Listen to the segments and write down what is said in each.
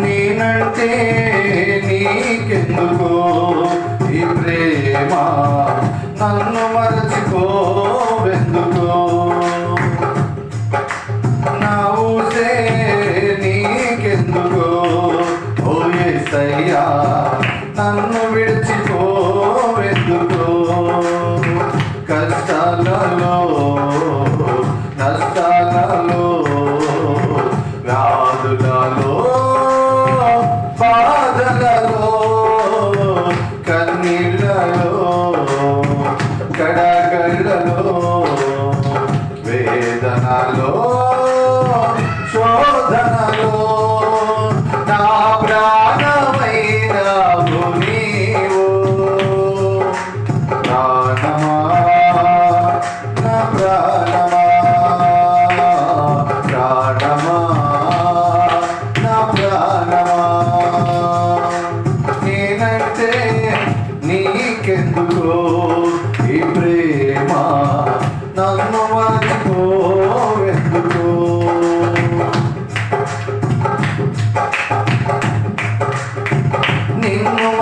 నేనంటే నీకెందుకో? ఈ ప్రేమ رحلة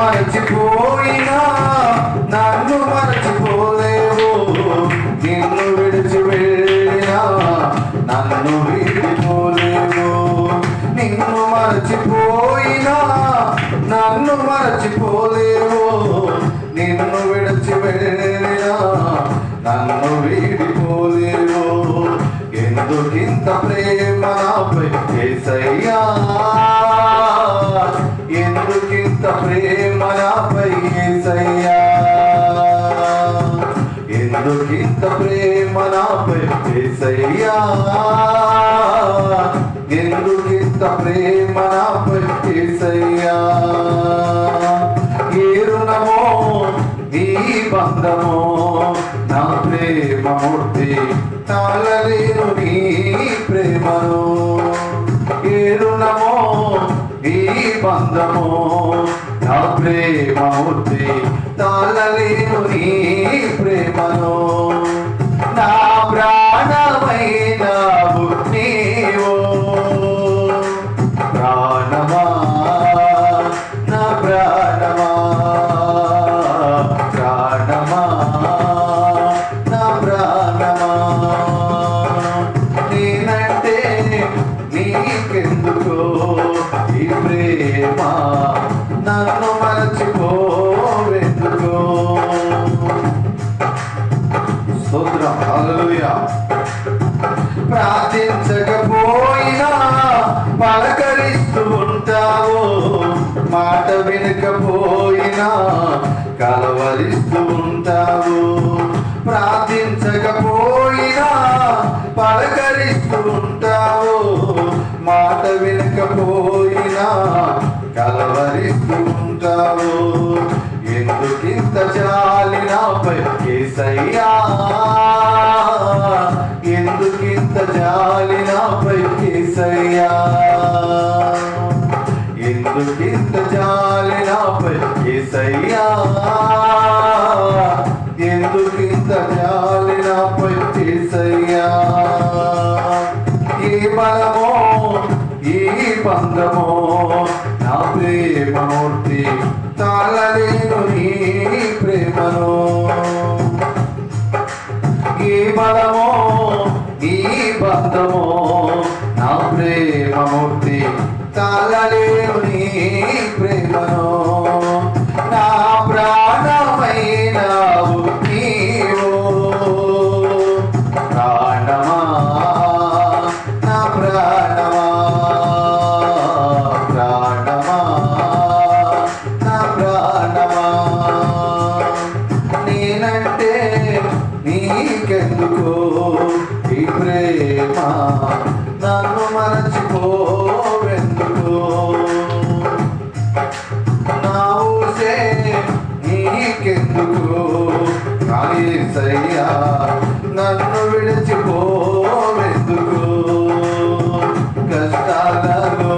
మరచిపోయినా నన్ను మరచిపోలేవు. నిన్ను విడిచి వెళ్ళినా నన్ను విడిపోలేవు. నిన్ను మరచిపోయినా నన్ను మరచిపోలేవు. నిన్ను విడిచి వెళ్ళినా నన్ను వీడిపోలేవు. ఎందుకింత ప్రేమ ప్రేమ నాపై ఎందుకింత ప్రేమ నాపై ఏసయ్యా ఏ రుణమో నీ బంధమో నా ప్రేమమూర్తి తాళలేను నీ ప్రేమను. ఏ రుణమో నీ బంధమో నా ప్రేమమూర్తి తాళలేను నీ ప్రేమను. ప్రార్థించకపోయినా పలకరిస్తూ ఉంటావు మాట వినకపోయినా కలవరిస్తూ ఉంటావు ప్రార్థించకపోయినా పలకరిస్తూ ఉంటావు మాట వినకపోయినా కలవరిస్తూ ఉంటావు ఎందుకింత జాలి నాపై జాలి నాపై ఏసయ్యా ఎందుకింత జాలి నాపై ఏసయ్యా ఎందుకింత జాలి నాపై ఏసయ్యా ఈ బలమో ఈ బంధమో నా ప్రేమమూర్తి తాళలేను నీ ప్రేమను ఈ బలమో జీవంతము నా ప్రేమమూర్తి తాళలేవు నీ ప్రేమను. నా ప్రాణమైనావు నీవు ప్రాణమా నా ప్రాణమా ప్రాణమా నా ప్రాణమా. నేనంటే నీకెందుకో? నన్ను మరచిపోవెందుకు? నా ఊసే నీకెందుకు? కాయసయ్యా నన్ను విడిచిపోవెందుకు? కష్టాలను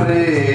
Madrid.